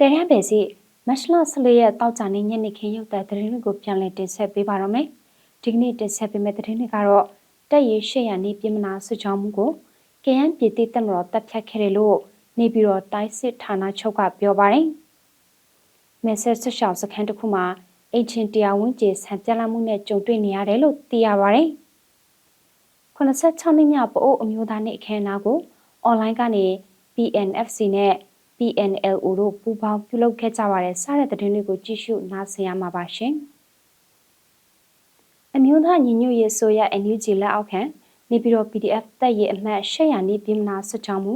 တဲရန်ပဲစီမတ်လ14ရက်တောက်ကြနေညနေခင်းရုပ်သံသတင်းတွေကိုပြန်လည်တင်ဆက်ပေးပါတော့မယ်။ဒီကနေ့တင်ဆက်ပေးမယ့်သတင်းတွေကတော့တက်ရရှေ့ရနေပြည်မနာဆွချောင်းမှုကိုကရန်ပြည်တိတက်မတော်တပ်ဖြတ်ခဲ့တယ်လို့နေပြည်တော်တိုင်းစစ်ဌာနချုပ်ကပြောပါတယ်။မက်ဆေ့ဆွရှောင်းစခန်းတစ်ခုမှာအင်ချင်တရားဝန်းကျင်ဆံပြလာမှုနဲ့ကြုံတွေ့နေရတယ်လို့သိရပါတယ်။86နှစ်မြောက်ပအိုးအမျိုးသားနေ့အခမ်းအနားကိုအွန်လိုင်းကနေ PNFC နဲ့ PNLO တို့ပူးပေါင်းပြုလုပ်ခဲ့ကြပါတယ်စတဲ့သတင်းတွေကိုကြည့်ရှုနားဆင်ရမှာပါရှင်အမျိုးသားညီညွတ်ရေးဆိုရ NUG လက်အောက်ခံနေပြည်တော် PDF တပ်ရဲ့အမှတ်800နီးပြည်မနာစစ်ကြောင်းမှု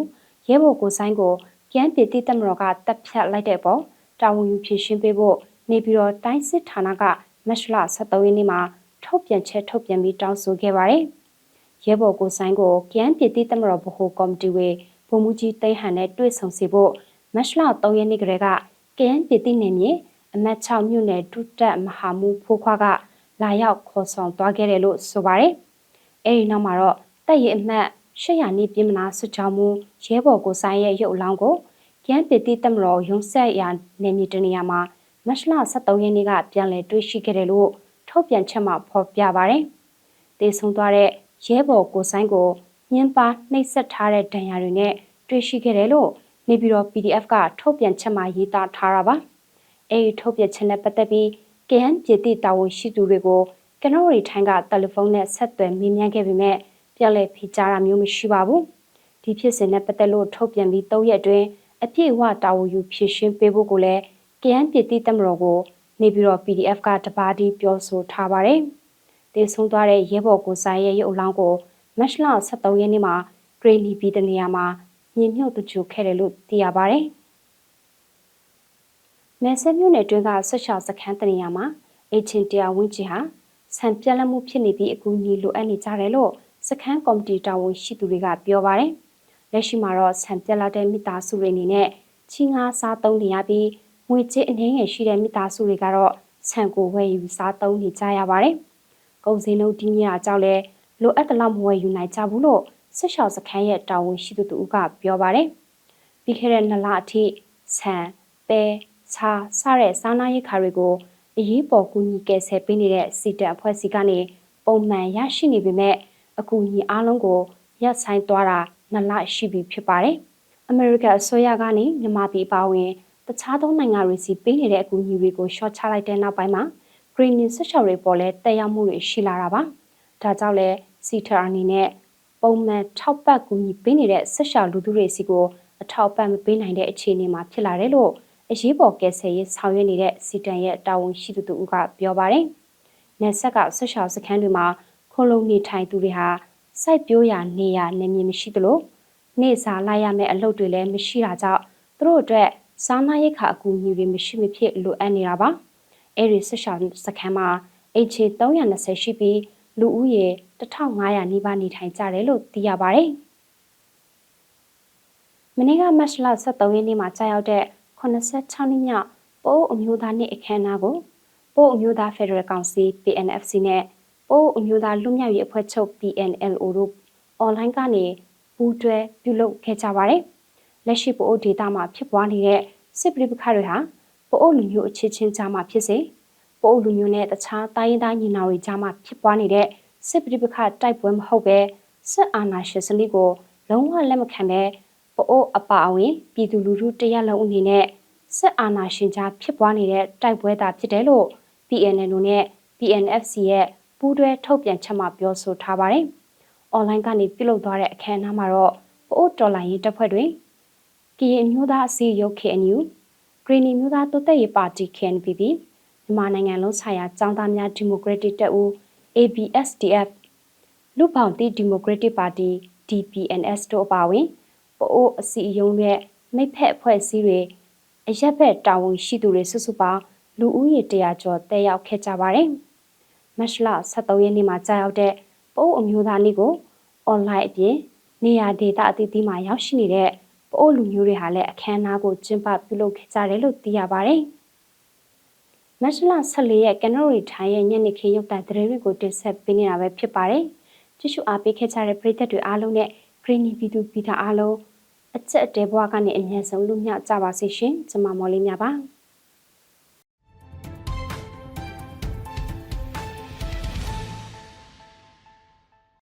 ရဲဘော်ကိုဆိုင်ကိုကျန်းပြည်တိတက်မတော်ကတပ်ဖြတ်လိုက်တဲ့ပေါ်တာဝန်ယူဖြည့်ရှင်းပေးဖို့နေပြည်တော်တိုင်းစစ်ဌာနကမတ်လ23ရက်နေ့မှာထုတ်ပြန်ချက်ထုတ်ပြန်ပြီးတောင်းဆိုခဲ့ပါတယ်ရဲဘော်ကိုဆိုင်ကိုကျန်းပြည်တိတက်မတော်ဗဟိုကော်မတီဝေဗိုလ်မှူးကြီးတိတ်ဟန်နဲ့တွေ့ဆုံစီဖို့ မတ်လ3ရက်နေ့ကလေးကကယန်းပြည်တိနယ်မြေအမတ်6မြို့နယ်ဒုတက်မဟာမူဖိုးခွားကလာရောက်ခေါ်ဆောင်သွားခဲ့တယ်လို့ဆိုပါတယ်။အဲဒီနောက်မှာတော့တပ်ရအမှတ်800နီးပြည်မနာစစ်ကြောင်းမှုရဲဘော်ကိုဆိုင်ရဲ့ရုပ်အလောင်းကိုကယန်းပြည်တိတက်မတော်ရုံးဆက်ရာနယ်မြေတနေရာမှာမတ်လ23ရက်နေ့ကပြန်လည်တွေ့ရှိခဲ့တယ်လို့ထုတ်ပြန်ချက်မှာဖော်ပြပါတယ်။တေဆုံသွားတဲ့ရဲဘော်ကိုဆိုင်ကိုညှင်းပါနှိပ်စက်ထားတဲ့ဒဏ်ရာတွေနဲ့တွေ့ရှိခဲ့တယ်လို့ နေပြည်တော် PDF ကထုတ်ပြန်ချက်မှာရေးသားထားတာပါ။အဲဒီထုတ်ပြန်ချက်နဲ့ပတ်သက်ပြီး KN ပြည်တိတာဝန်ရှိသူတွေကိုကနော်ရီထိုင်းကတယ်လီဖုန်းနဲ့ဆက်သွယ်မေးမြန်းခဲ့ပေမဲ့ပြန်လည်ဖြေကြားတာမျိုးမရှိပါဘူး။ဒီဖြစ်စဉ်နဲ့ပတ်သက်လို့ထုတ်ပြန်ပြီး၃ရက်အတွင်းအပြည့်အဝတာဝန်ယူဖြည့်ရှင်းပေးဖို့ကိုလည်း KN ပြည်တိတမတော်ကိုနေပြည်တော် PDF ကတပါးတီးပြောဆိုထားပါတယ်။တေဆုံးသွားတဲ့ရဲဘော်ကိုဆိုင်ရဲ့ရုပ်အလောင်းကိုမတ်လ23ရက်နေ့မှာဂရေလီပြည်တနေရာမှာ မြေမြုပ်တကြိုခဲ့တယ်လို့သိရပါတယ်။နယ်ဆက်မြို့နယ်တွင်းကဆက်ရှာစခန်းတနေရာမှာအချင်းတရားဝင်းကြီးဟာဆံပြက်လက်မှုဖြစ်နေပြီးအကူအညီလိုအပ်နေကြတယ်လို့စခန်းကော်မတီတာဝန်ရှိသူတွေကပြောပါတယ်။လက်ရှိမှာတော့ဆံပြက်လာတဲ့မိသားစုတွေအနေနဲ့ချင်းငါစားသုံးနေရပြီးငွေကြေးအနည်းငယ်ရှိတဲ့မိသားစုတွေကတော့ဆံကိုဝယ်ယူစားသုံးနေကြရပါတယ်။ကုန်စည်နှုန်းတင်းမြင့်အကြောင်းလဲလိုအပ်တဲ့လောက်မဝယ်ယူနိုင်ကြဘူးလို့ ဆက်လျှောက်စခန်းရဲ့တာဝန်ရှိသူတို့ကပြောပါတယ်။ပြီးခဲ့တဲ့နှစ်လအထိဆန်၊ပဲ၊ခြားစတဲ့စားနပ်ရိက္ခာတွေကိုအရေးပေါ်ကူညီကယ်ဆယ်ပေးနေတဲ့စီတက်အဖွဲ့စီကနေပုံမှန်ရရှိနေပေမဲ့အကူအညီအားလုံးကိုရပ်ဆိုင်သွားတာနှစ်လရှိပြီဖြစ်ပါတယ်။အမေရိကန်အစိုးရကနေမြန်မာပြည်ပါဝင်တခြားသောနိုင်ငံတွေစီပေးနေတဲ့အကူအညီတွေကိုရှော့ချလိုက်တဲ့နောက်ပိုင်းမှာ greening ဆက်ချော်တွေပေါ်လဲတက်ရောက်မှုတွေရှိလာတာပါ။ဒါကြောင့်လဲစီတာအနေနဲ့ ပုံမှန်ထောက်ပံ့ကူညီပေးနေတဲ့ဆက်ရှာလူသူတွေစီကိုအထောက်ပံ့မပေးနိုင်တဲ့အခြေအနေမှာဖြစ်လာတယ်လို့အရေးပေါ်ကယ်ဆယ်ရေးဆောင်ရွက်နေတဲ့စီတန်ရဲ့တာဝန်ရှိသူတို့ကပြောပါတယ်။နယ်ဆက်ကဆက်ရှာစခန်းတွေမှာခိုလုံနေထိုင်သူတွေဟာစိုက်ပျိုးရာနေရာနေမြေမရှိသလိုနေစာလိုက်ရမယ့်အလုပ်တွေလည်းမရှိတာကြောင့်သူတို့အတွက်စားနပ်ရိက္ခာအကူအညီတွေမရှိမဖြစ်လိုအပ်နေတာပါ။အဲဒီဆက်ရှာစခန်းမှာအိတ်ချေ320ရှိပြီး လူဦးရေ1500နီးပါးနေထိုင်ကြတယ်လို့သိရပါတယ်။မနေ့ကမတ်လ23ရက်နေ့မှာကြာရောက်တဲ့86နှစ်မြောက်ပိုးအမျိုးသားနေ့အခမ်းအနားကိုပိုးအမျိုးသားဖက်ဒရယ်ကောင်စီ PNFC နဲ့ပိုးအမျိုးသားလူမျိုးရေးအဖွဲ့ချုပ် PNLO တို့အွန်လိုင်းကနေပူးတွဲပြုလုပ်ခဲ့ကြပါတယ်။လက်ရှိပိုးဒေတာမှာဖြစ်ပွားနေတဲ့စစ်ပဋိပက္ခတွေဟာပိုးလူမျိုးအခြေချင်းကြားမှာဖြစ်စေ ပိုးလူမျိုးနဲ့တခြားတိုင်းရင်းသားညီနောင်တွေကြားမှာဖြစ်ပွားနေတဲ့စစ်ပဋိပက္ခတိုက်ပွဲမဟုတ်ပဲစစ်အာဏာရှင်စနစ်ကိုလုံးဝလက်မခံပဲပိုအိုအပါအဝင်ပြည်သူလူထုတရက်လုံးအနေနဲ့စစ်အာဏာရှင်ကြားဖြစ်ပွားနေတဲ့တိုက်ပွဲတာဖြစ်တယ်လို့ PNL နဲ့ PNFC ရဲ့ပူးတွဲထုတ်ပြန်ချက်မှာပြောဆိုထားပါတယ်။ online ကနေပြုလုပ်သွားတဲ့အခမ်းအနားမှာတော့ပိုအိုတော်လိုင်းရေးတပ်ဖွဲ့တွေကရင်မျိုးသားအစည်းအရုံး KNU ဂရီနီမျိုးသားတိုးတက်ရေးပါတီ KNPP မြန်မာနိုင်ငံလုံးဆိုင်ရာចောင်းသားများဒီမိုကရက်တစ်တပ်ဦး ABSDF လူပေါင်းတိဒီမိုကရက်တစ်ပါတီ DPNS တို့အပါအဝင်ပိုအိုအစီအယုံရဲ့မိဖက်အဖွဲ့အစည်းတွေအရက်ဘက်တာဝန်ရှိသူတွေစုစုပေါင်းလူဦးရေ100ကျော်တက်ရောက်ခဲ့ကြပါတယ်။မတ်လ23ရက်နေ့မှာကြာရောက်တဲ့ပိုအိုအမျိုးသားနေ့ကိုအွန်လိုင်းအပြင်နေရာဒေသအသီးသီးမှာရောက်ရှိနေတဲ့ပိုအိုလူမျိုးတွေဟာလည်းအခမ်းအနားကိုကျင်းပပြုလုပ်ခဲ့ကြတယ်လို့သိရပါတယ်။ မတ်လ14ရက်ကန်နိုရီထိုင်းရဲ့ညနေခင်းရုပ်သံသတင်းတွေကိုတင်ဆက်ပေးနေတာပဲဖြစ်ပါတယ်။ကြည့်ရှုအားပေးခဲ့ကြတဲ့ပရိသတ်တွေအားလုံးနဲ့ Greeny ပြည်သူပြည်သားအားလုံးအချက်အတဲဘွားကနေအမြဲဆုံးလူမြောက်ကြပါစေရှင်ကျမမော်လေးများပါ